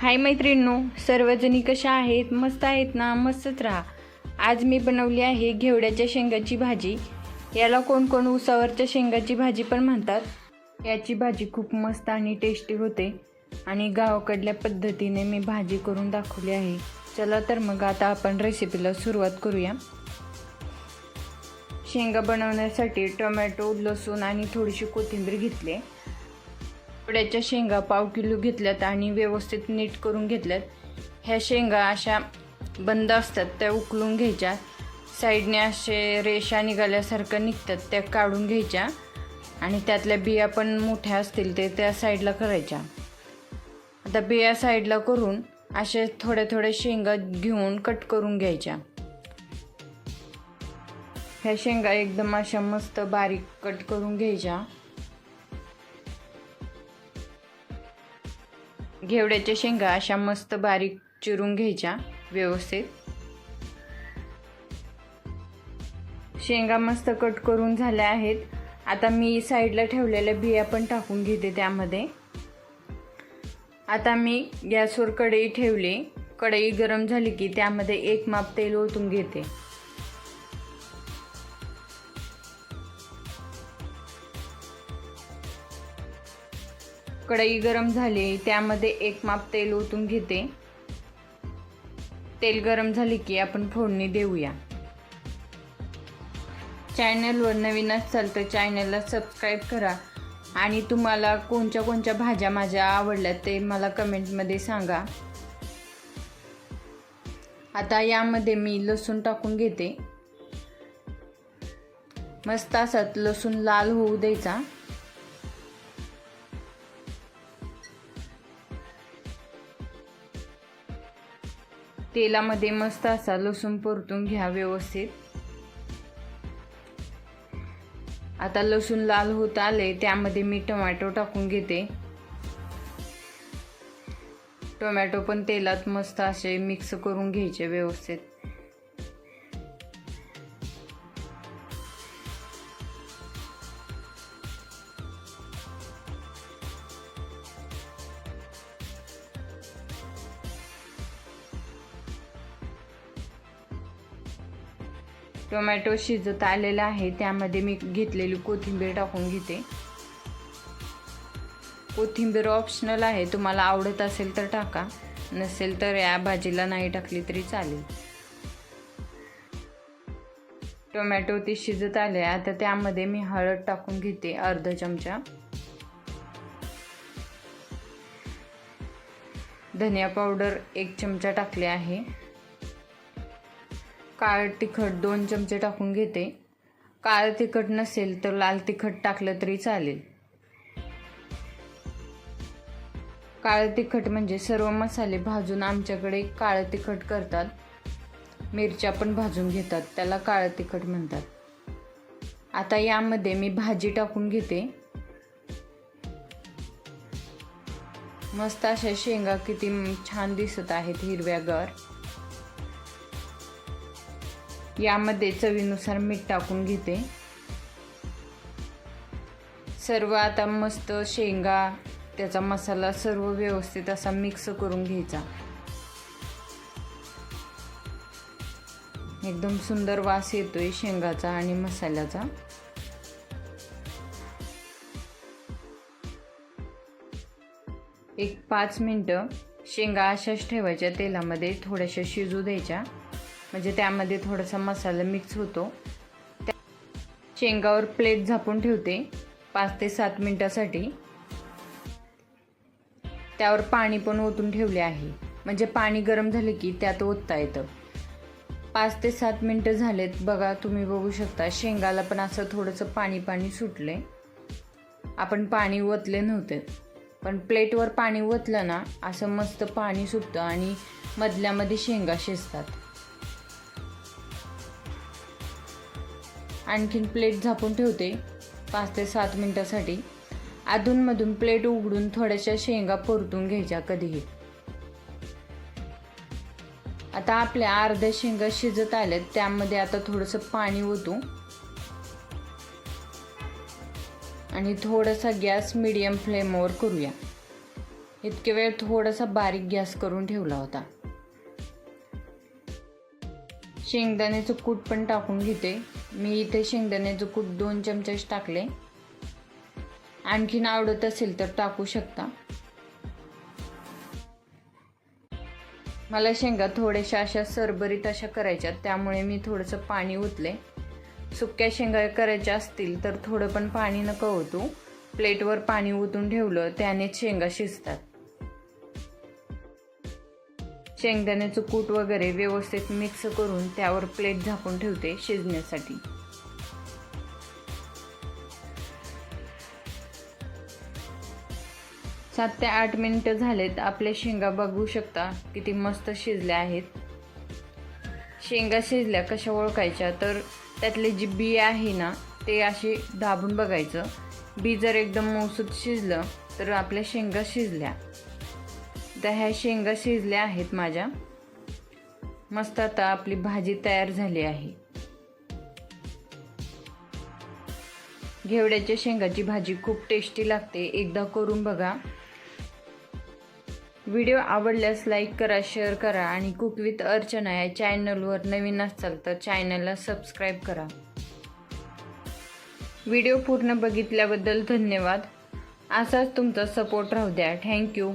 हाय मैत्रिणींनो सर्वजणी कशा आहेत? मस्त आहेत ना? मस्तच राहा. आज मी बनवली आहे घेवड्याच्या शेंगाची भाजी. याला कोण कोण उसावरच्या शेंगाची भाजी पण म्हणतात. याची भाजी खूप मस्त आणि टेस्टी होते. आणि गावाकडल्या पद्धतीने मी भाजी करून दाखवली आहे. चला तर मग आता आपण रेसिपीला सुरुवात करूया. शेंगा बनवण्यासाठी टोमॅटो लसूण आणि थोडीशी कोथिंबीर घेतली थोड्याच्या शेंगा पाव किलो घेतल्यात आणि व्यवस्थित नीट करून घेतल्यात. ह्या शेंगा अशा बंद असतात त्या उकलून घ्यायच्या. साईडने असे रेषा निघाल्यासारखं निघतात त्या काढून घ्यायच्या. आणि त्यातल्या बिया पण मोठ्या असतील ते त्या साईडला करायच्या. आता बिया साईडला करून असे थोड्या थोड्या शेंगा घेऊन कट करून घ्यायच्या. ह्या शेंगा एकदम अशा मस्त बारीक कट करून घ्यायच्या. घेवड्याच्या शेंगा अशा मस्त बारीक चिरून घ्यायच्या व्यवस्थित. शेंगा मस्त कट करून झाल्या आहेत. आता मी साईडला ठेवलेल्या बिया पण टाकून घेते त्यामध्ये. आता मी गॅसवर कढई ठेवली. कढई गरम झाली की त्यामध्ये एक माप तेल ओतून घेते. कढई गरम झाली त्यामध्ये एक माप तेल ओतून घेते. तेल गरम झाले की आपण फोडणी देऊया. चॅनलवर नवीन असाल तर चॅनलला सबस्क्राईब करा. आणि तुम्हाला कोणत्या कोणत्या भाज्या माझ्या आवडल्या ते मला कमेंटमध्ये सांगा. आता यामध्ये मी लसूण टाकून घेते. मस्त असत लसूण लाल होऊ द्यायचा. तेलामध्ये मस्त असा लसूण परतून घ्या व्यवस्थित. आता लसूण लाल होत आले त्यामध्ये मी टोमॅटो टाकून घेते. टोमॅटो पण तेलात मस्त असे मिक्स करून घ्यायचे व्यवस्थित. टोमॅटो शिजत आलेला आहे. त्यामध्ये मी घेतलेली कोथिंबीर टाकून घेते. कोथिंबीर ऑप्शनल आहे. तुम्हाला आवडत असेल तर टाका. नसेल तर या भाजीला नाही टाकली तरी चालेल. टोमॅटो ती शिजत आले. आता त्यामध्ये मी हळद टाकून घेते अर्धा चमचा. धनिया पावडर एक चमचा टाकले आहे. काळ तिखट दोन चमचे टाकून घेते. काळ तिखट नसेल तर लाल तिखट टाकलं तरी चालेल. काळं तिखट म्हणजे सर्व मसाले भाजून आमच्याकडे काळं तिखट करतात. मिरच्या पण भाजून घेतात त्याला काळं तिखट म्हणतात. आता यामध्ये मी भाजी टाकून घेते. मस्त अशा शेंगा किती छान दिसत आहेत हिरव्यागार. यामध्ये चवीनुसार मीठ टाकून घेते. सर्व आता मस्त शेंगा त्याचा मसाला सर्व व्यवस्थित असा मिक्स करून घ्यायचा. एकदम सुंदर वास येतोय शेंगाचा आणि मसाल्याचा. एक पाच मिनटं शेंगा अशाच ठेवायच्या तेलामध्ये थोड्याशा शिजू द्यायच्या. म्हणजे त्यामध्ये थोडासा मसाला मिक्स होतो. त्या शेंगावर प्लेट झापून ठेवते. पाच ते सात मिनटासाठी. त्यावर पाणी पण ओतून ठेवले आहे. म्हणजे पाणी गरम झाले की त्यात ओतता येतं. पाच ते सात मिनटं झालेत. बघा तुम्ही बघू शकता. शेंगाला पण असं थोडंसं पाणी पाणी सुटले. आपण पाणी ओतले नव्हते. पण प्लेटवर पाणी ओतलं ना असं मस्त पाणी सुटतं आणि मधल्यामध्ये शेंगा शिजतात. आणखीन प्लेट झापून ठेवते पाच ते सात मिनटासाठी. अधूनमधून प्लेट उघडून थोड्याशा शेंगा परतून घ्यायच्या कधीही. आता आपल्या अर्ध्या शेंगा शिजत आल्यात त्यामध्ये आता थोडंसं पाणी ओतू. आणि थोडासा गॅस मिडियम फ्लेमवर करूया. इतके वेळ थोडासा बारीक गॅस करून ठेवला होता. शेंगदाण्याचं कूट पण टाकून घेते. मी इथे शेंगदाण्याचं कूट दोन चमचेच टाकले. आणखीन आवडत असेल तर टाकू शकता. मला शेंगा थोड्याशा अशा सरबरीत अशा करायच्या त्यामुळे मी थोडंसं पाणी ओतले. सुक्या शेंगा करायच्या असतील तर थोडं पण पाणी नको होतो प्लेटवर पाणी ओतून ठेवलं त्याने शेंगा शिजतात. शेंगदाण्याचं कूट वगैरे व्यवस्थित मिक्स करून त्यावर प्लेट झाकून ठेवते शिजण्यासाठी. सात ते आठ मिनिटं झालेत. आपल्या शेंगा बघू शकता किती मस्त शिजल्या आहेत. शेंगा शिजल्या कशा ओळखायच्या? तर त्यातले जी बी आहे ना ते असे दाबून बघायचं. बी जर एकदम मौसूद शिजलं तर आपल्या शेंगा शिजल्या. तर ह्या शेंगा शिजल्या आहेत माझ्या. मस्त आता आपली भाजी तयार झाली आहे. घेवड्याच्या शेंगाची भाजी खूप टेस्टी लागते. एकदा करून बघा. व्हिडिओ आवडल्यास लाईक करा शेअर करा आणि कुक विथ अर्चना या चॅनलवर नवीन असाल तर चॅनलला सबस्क्राईब करा. व्हिडिओ पूर्ण बघितल्याबद्दल धन्यवाद. असाच तुमचा सपोर्ट राहू द्या. थँक्यू.